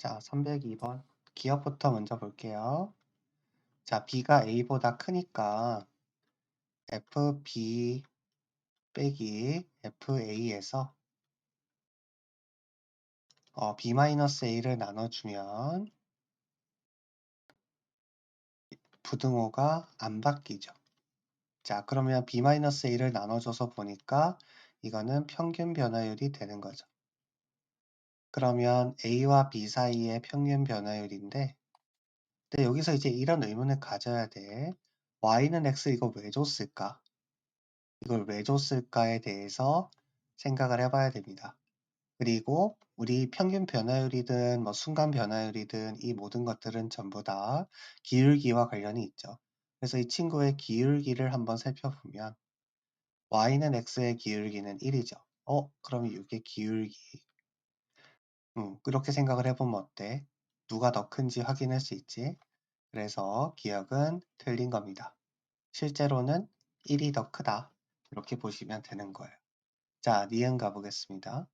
자, 302번. 기억부터 먼저 볼게요. 자, b가 a보다 크니까 fb 빼기 fa에서 어, b-a를 나눠주면 부등호가 안 바뀌죠. 자, 그러면 b-a를 나눠줘서 보니까 이거는 평균 변화율이 되는 거죠. 그러면 a와 b 사이의 평균 변화율인데 근데 여기서 이제 이런 의문을 가져야 돼. y는 x 이거 왜 줬을까? 이걸 왜 줬을까에 대해서 생각을 해봐야 됩니다. 그리고 우리 평균 변화율이든 뭐 순간 변화율이든 이 모든 것들은 전부 다 기울기와 관련이 있죠. 그래서 이 친구의 기울기를 한번 살펴보면 y는 x의 기울기는 1이죠. 어? 그럼 이게 기울기 음, 그렇게 생각을 해보면 어때? 누가 더 큰지 확인할 수 있지? 그래서 기억은 틀린 겁니다. 실제로는 1이 더 크다. 이렇게 보시면 되는 거예요. 자, 니은 가보겠습니다.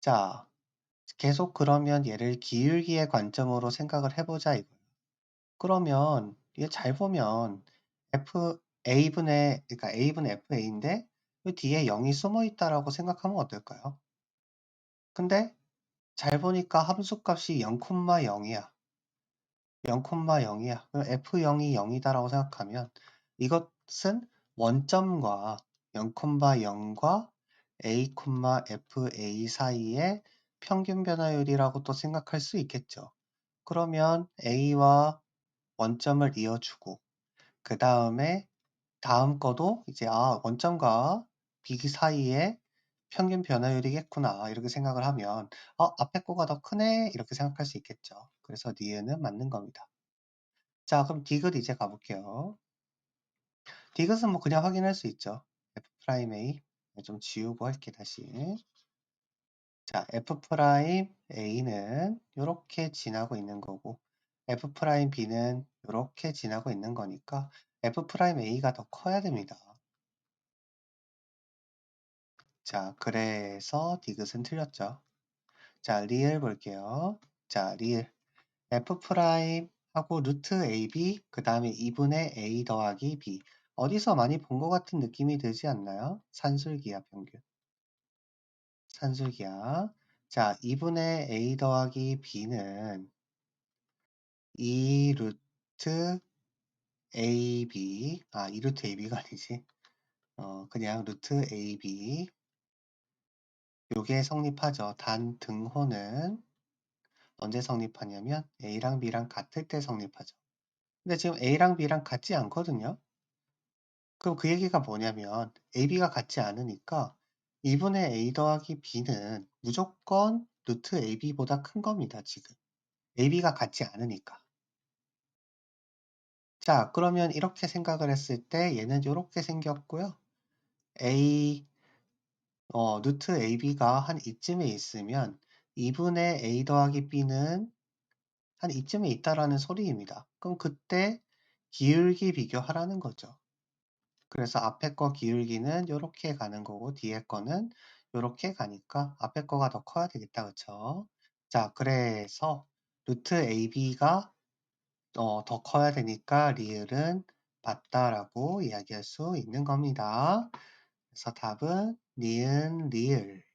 자, 계속 그러면 얘를 기울기의 관점으로 생각을 해보자 이거예요. 그러면 얘잘 보면 f a분의 그러니까 a분의 fa인데 그 뒤에 0이 숨어 있다라고 생각하면 어떨까요? 근데 잘 보니까 함수값이 0,0이야. 0,0이야. f0이 0이다라고 생각하면 이것은 원점과 0,0과 a, fa 사이의 평균 변화율이라고 또 생각할 수 있겠죠. 그러면 a와 원점을 이어주고 그 다음에 다음 거도 이제 아 원점과 b 사이에 평균 변화율이겠구나 이렇게 생각을 하면 어 앞에 거가 더 크네 이렇게 생각할 수 있겠죠. 그래서 니은은 맞는 겁니다. 자 그럼 디귿 이제 가볼게요. 디귿은 뭐 그냥 확인할 수 있죠. f'A 좀 지우고 할게 다시. 자 f'A는 이렇게 지나고 있는 거고 f'B는 이렇게 지나고 있는 거니까 f'A가 더 커야 됩니다. 자, 그래서 디귿은 틀렸죠. 자, 리을 볼게요. 자, 리을. f 프라임 하고 루트 ab 그 다음에 2분의 a 더하기 b 어디서 많이 본 것 같은 느낌이 들지 않나요? 산술기압 평균. 산술기압. 자, 2분의 a 더하기 b는 2 루트 ab 아, 2 루트 ab가 아니지. 어, 그냥 루트 ab 요게 성립하죠. 단 등호는 언제 성립하냐면 A랑 B랑 같을 때 성립하죠. 근데 지금 A랑 B랑 같지 않거든요. 그럼 그 얘기가 뭐냐면 AB가 같지 않으니까 2분의 A 더하기 B는 무조건 루트 AB보다 큰 겁니다. 지금. AB가 같지 않으니까. 자, 그러면 이렇게 생각을 했을 때 얘는 이렇게 생겼고요. A 어, 루트 AB가 한 이쯤에 있으면 2분의 A 더하기 B는 한 이쯤에 있다라는 소리입니다. 그럼 그때 기울기 비교하라는 거죠. 그래서 앞에 거 기울기는 이렇게 가는 거고 뒤에 거는 이렇게 가니까 앞에 거가 더 커야 되겠다. 그쵸? 자, 그래서 루트 AB가 어, 더 커야 되니까 리을은 맞다라고 이야기할 수 있는 겁니다. 그래서 답은 니은 리을